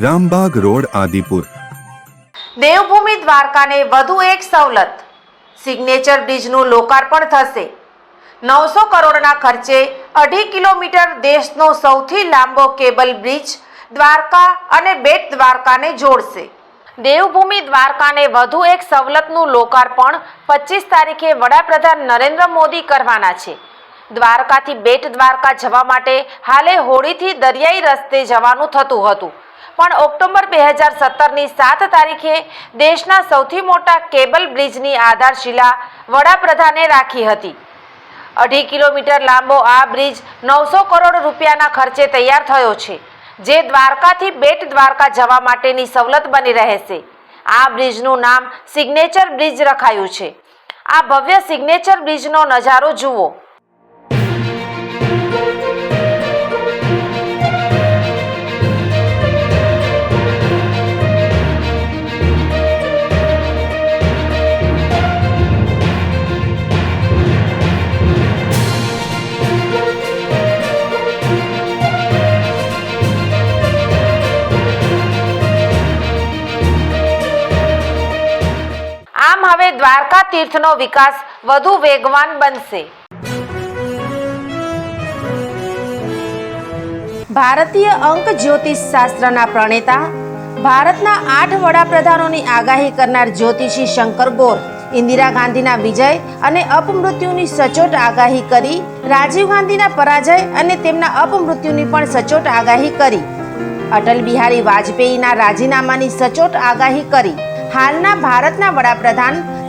Rambag road, Adipur. Devbhoomi દ્વારકાને વધુ એક સવલત. સિગ્નેચર બ્રિજનું લોકાર્પણ થશે. નવસો કરોડના ખર્ચે અઢી કિલોમીટર દેશનો સૌથી લાંબો કેબલ બ્રિજ દ્વારકા અને બેટ દ્વારકાને જોડશે. દેવભૂમિ દ્વારકાને વધુ એક સવલતનું લોકાર્પણ પચીસ તારીખે વડાપ્રધાન નરેન્દ્ર મોદી કરવાના છે. દ્વારકાથી બેટ દ્વારકા જવા માટે હાલે હોડીથી દરિયાઈ રસ્તે જવાનું થતું હતું. પણ ઓક્ટોબર બે હજાર સત્તરની સાત તારીખે દેશના સૌથી મોટા કેબલ બ્રિજની આધારશિલા વડાપ્રધાને રાખી હતી. અઢી કિલોમીટર લાંબો આ બ્રિજ નવસો કરોડ રૂપિયાના ખર્ચે તૈયાર થયો છે, જે દ્વારકાથી બેટ દ્વારકા જવા માટેની સવલત બની રહેશે. આ બ્રિજનું નામ સિગ્નેચર બ્રિજ રખાયું છે. આ ભવ્ય સિગ્નેચર બ્રિજનો નજારો જુઓ. દ્વારકા તીર્થનો વિકાસ વધુ વેગવાન બનશે. ભારતીય અંક જ્યોતિષ શાસ્ત્રના પ્રણેતા, ભારતના આઠ વડાપ્રધાનોની આગાહી કરનાર જ્યોતિષી શંકર ગોર, ઇન્દિરા ગાંધીના વિજય અને અપમૃત્યુની સચોટ આગાહી કરી, રાજીવ ગાંધીના પરાજય અને તેમના અપમૃત્યુની પણ સચોટ આગાહી કરી. અટલ બિહારી વાજપેયીના રાજીનામાની સચોટ આગાહી કરી. હાલના ભારતના વડાપ્રધાન